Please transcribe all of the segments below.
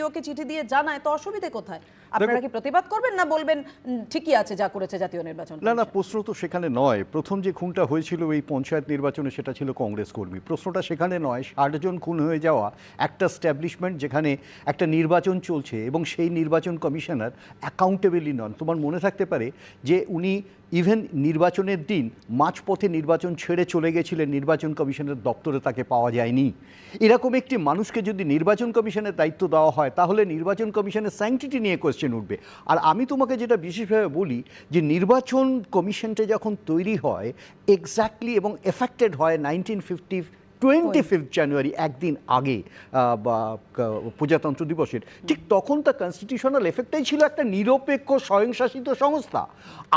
ইওকে চিঠি দিয়ে জানায় তো অসুবিধে কোথায়? আপনারা কি প্রতিবাদ করবেন না বলবেন ঠিকই আছে যা করেছে জাতীয় নির্বাচন না না প্রশ্ন তো সেখানে নয়। প্রথম যে খুনটা হয়েছিল এই পঞ্চায়েত নির্বাচনে সেটা ছিল কংগ্রেস কর্মী। প্রশ্নটা সেখানে নয় ষাট জন খুন হয়ে যাওয়া একটা স্ট্যাবলিশমেন্ট যেখানে একটা নির্বাচন চলছে এবং সেই নির্বাচন কমিশনার অ্যাকাউন্টেবলই নন। তোমার মনে থাকতে পারে যে উনি ইভেন নির্বাচনের দিন মাঝপথে নির্বাচন ছেড়ে চলে গেছিলেন নির্বাচন কমিশনের দপ্তরে তাকে পাওয়া যায়নি। এরকম একটি মানুষকে যদি নির্বাচন কমিশনের দায়িত্ব দেওয়া হয়, তাহলে নির্বাচন কমিশনের স্যাংটিটি নিয়ে কোয়েশ্চেন উঠবে। আর আমি তোমাকে যেটা বিশেষভাবে বলি, যে নির্বাচন কমিশনটা যখন তৈরি হয় এক্স্যাক্টলি এবং এফেক্টেড হয় nineteen fifty twenty fifth January একদিন আগে বা প্রজাতন্ত্র দিবসের ঠিক তখন তার কনস্টিটিউশনাল এফেক্টটাই ছিল একটা নিরপেক্ষ স্বয়ংশাসিত সংস্থা।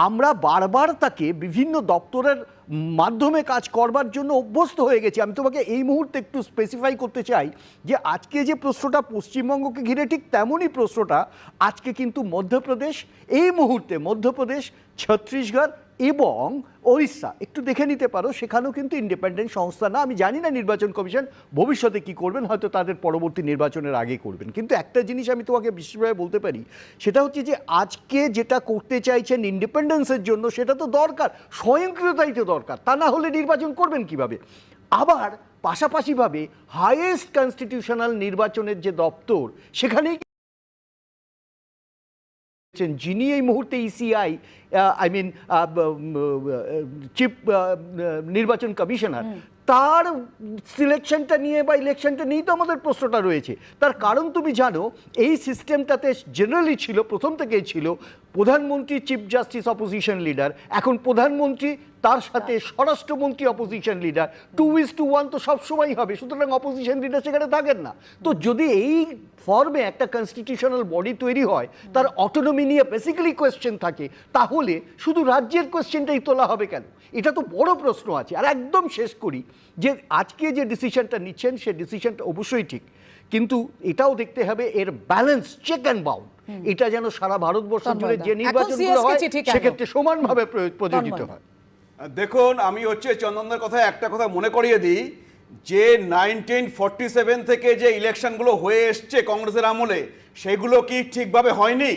আমরা বারবার তাকে বিভিন্ন দপ্তরের মাধ্যমে কাজ করবার জন্য অভ্যস্ত হয়ে গেছি। আমি তোমাকে এই মুহূর্তে একটু স্পেসিফাই করতে চাই যে আজকে যে প্রশ্নটা পশ্চিমবঙ্গকে ঘিরে ঠিক তেমনই প্রশ্নটা আজকে কিন্তু মধ্যপ্রদেশ এই মুহূর্তে মধ্যপ্রদেশ ছত্তিশগড় এবং ওড়িশা, একটু দেখে নিতে পারো, সেখানেও কিন্তু ইন্ডিপেন্ডেন্ট সংস্থা না, আমি জানি না নির্বাচন কমিশন ভবিষ্যতে কি করবেন, হয়তো তাদের পরবর্তী নির্বাচনের আগে করবেন। কিন্তু একটা জিনিস আমি তোমাকে বিশেষভাবে বলতে পারি, সেটা হচ্ছে যে আজকে যেটা করতে চাইছেন ইন্ডিপেন্ডেন্সের জন্য, সেটা তো দরকার, স্বয়ংক্রিয়তাই তো দরকার, তা না হলে নির্বাচন করবেন কীভাবে? আবার পাশাপাশিভাবে হাইয়েস্ট কনস্টিটিউশনাল নির্বাচনের যে দপ্তর, সেখানেই যিনি এই মুহূর্তে ইসিআই আই মিন চিফ নির্বাচন কমিশনার তার সিলেকশনটা নিয়ে বা ইলেকশনটা নিয়েই তো আমাদের প্রশ্নটা রয়েছে। তার কারণ তুমি জানো এই সিস্টেমটাতে জেনারেলি ছিল প্রথম থেকেই ছিল প্রধানমন্ত্রী চিফ জাস্টিস অপোজিশন লিডার এখন প্রধানমন্ত্রী তার সাথে স্বরাষ্ট্রমন্ত্রী opposition leader two is to one তো সবসময়ই হবে সুতরাং অপোজিশন লিডার সেখানে থাকেন না। তো যদি এই ফর্মে একটা কনস্টিটিউশনাল বডি তৈরি হয় তার অটোনমি নিয়ে বেসিক্যালি কোয়েশ্চেন থাকে তাহলে শুধু রাজ্যের কোয়েশ্চেনটাই তোলা হবে কেন? এটা তো বড় প্রশ্ন আছে। আর একদম শেষ করি যে আজকে যে ডিসিশনটা নিচ্ছেন সে ডিসিশনটা অবশ্যই ঠিক। কিন্তু এটাও দেখতে হবে এর ব্যালেন্স চেক অ্যান্ড বাউন্ড এটা যেন সারা ভারতবর্ষ জুড়ে যে নির্বাচনগুলো হয় সেক্ষেত্রে সমানভাবে প্রযোজিত হয়। দেখুন আমি হচ্ছে চন্দনদার কথা একটা কথা মনে করিয়ে দিই যে নাইনটিন ফর্টি সেভেন থেকে যে ইলেকশনগুলো হয়ে এসছে কংগ্রেসের আমলে সেগুলো কি ঠিকভাবে হয়নি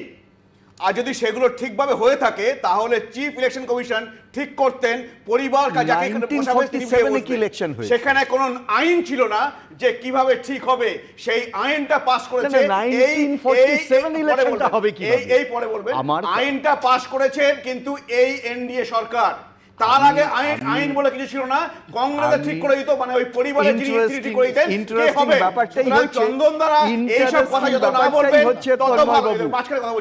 আর যদি সেগুলো ঠিকভাবে হয়ে থাকে তাহলে চিফ ইলেকশন কমিশন ঠিক করতেন পরিবার কা- যাকে এখানে বসাবে তিনি 1947 পেয়ে এ কি বসবেন। election হয়েছে? সেখানে কোনো আইন ছিল না যে কীভাবে ঠিক হবে সেই আইনটা পাস করেছে না, না, এই 1947 এই- election পরে বলবেন। হবে কীভাবে? এই এই পরে বলবেন আইনটা পাস করেছেন কিন্তু এই এনডিএ সরকার তার আগে আইন আইন বলে কিছু ছিল না কংগ্রেসে ঠিক করে দিত মানে ওই পরিবারের যিনি ঠিক করে দিতেন কে হবে? ব্যাপারটাই হচ্ছে- চন্দন দ্বারা এইসব কথা যত না বলবেন হচ্ছে তত ভালো মাঝখানে কথা